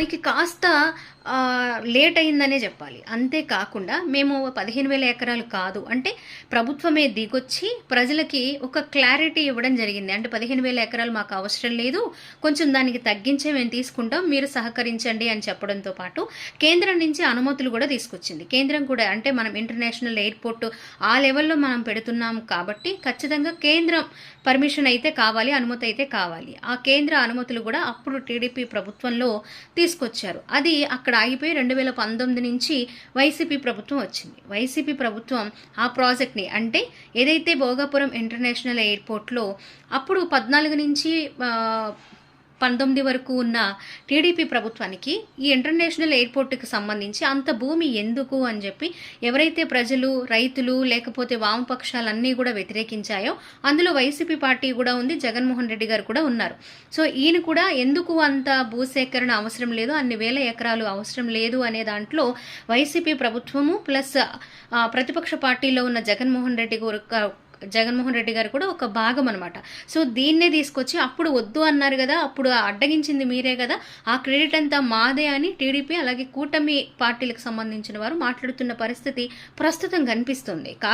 మనకి కాస్త లేట్ అయిందనే చెప్పాలి. అంతేకాకుండా మేము పదిహేను వేల ఎకరాలు కాదు. అంటే ప్రభుత్వమే దిగొచ్చి ప్రజలకి ఒక క్లారిటీ ఇవ్వడం జరిగింది. అంటే పదిహేను వేల ఎకరాలు మాకు అవసరం లేదు. కొంచెం దానికి తగ్గించే మేము తీసుకుంటాం. మీరు సహకరించండి అని చెప్పడంతో పాటు కేంద్రం నుంచి అనుమతులు కూడా తీసుకొచ్చింది. కేంద్రం కూడా అంటే మనం ఇంటర్నేషనల్ ఎయిర్పోర్ట్ ఆ లెవెల్లో మనం పెడుతున్నాం కాబట్టి ఖచ్చితంగా కేంద్రం పర్మిషన్ అయితే కావాలి అనుమతి అయితే కావాలి. ఆ కేంద్ర అనుమతులు కూడా అప్పుడు టీడీపీ ప్రభుత్వంలో తీసుకొచ్చారు. అది అక్కడ ఆగిపోయి రెండు వేల పంతొమ్మిది నుంచి వైసీపీ ప్రభుత్వం వచ్చింది. వైసీపీ ప్రభుత్వం ఆ ప్రాజెక్ట్ని అంటే ఏదైతే భోగాపురం ఇంటర్నేషనల్ ఎయిర్పోర్ట్లో అప్పుడు పద్నాలుగు నుంచి పంతొమ్మిది వరకు ఉన్న టీడీపీ ప్రభుత్వానికి ఈ ఇంటర్నేషనల్ ఎయిర్పోర్ట్కి సంబంధించి అంత భూమి ఎందుకు అని చెప్పి ఎవరైతే ప్రజలు రైతులు లేకపోతే వామపక్షాలన్నీ కూడా వ్యతిరేకించాయో అందులో వైసీపీ పార్టీ కూడా ఉంది జగన్మోహన్ రెడ్డి గారు కూడా ఉన్నారు. సో ఈయన కూడా ఎందుకు అంత భూసేకరణ అవసరం లేదు అన్ని వేల ఎకరాలు అవసరం లేదు అనే దాంట్లో వైసీపీ ప్రభుత్వము ప్లస్ ప్రతిపక్ష పార్టీలో ఉన్న జగన్మోహన్ రెడ్డి గారు జగన్మోహన్ రెడ్డి గారు కూడా ఒక భాగం అనమాట సో దీన్నే తీసుకొచ్చి అప్పుడు వద్దు అన్నారు కదా అప్పుడు అడ్డగించింది మీరే కదా ఆ క్రెడిట్ అంతా మాదే అని టీడీపీ అలాగే కూటమి పార్టీలకు సంబంధించిన వారు మాట్లాడుతున్న పరిస్థితి ప్రస్తుతం కనిపిస్తుంది. కా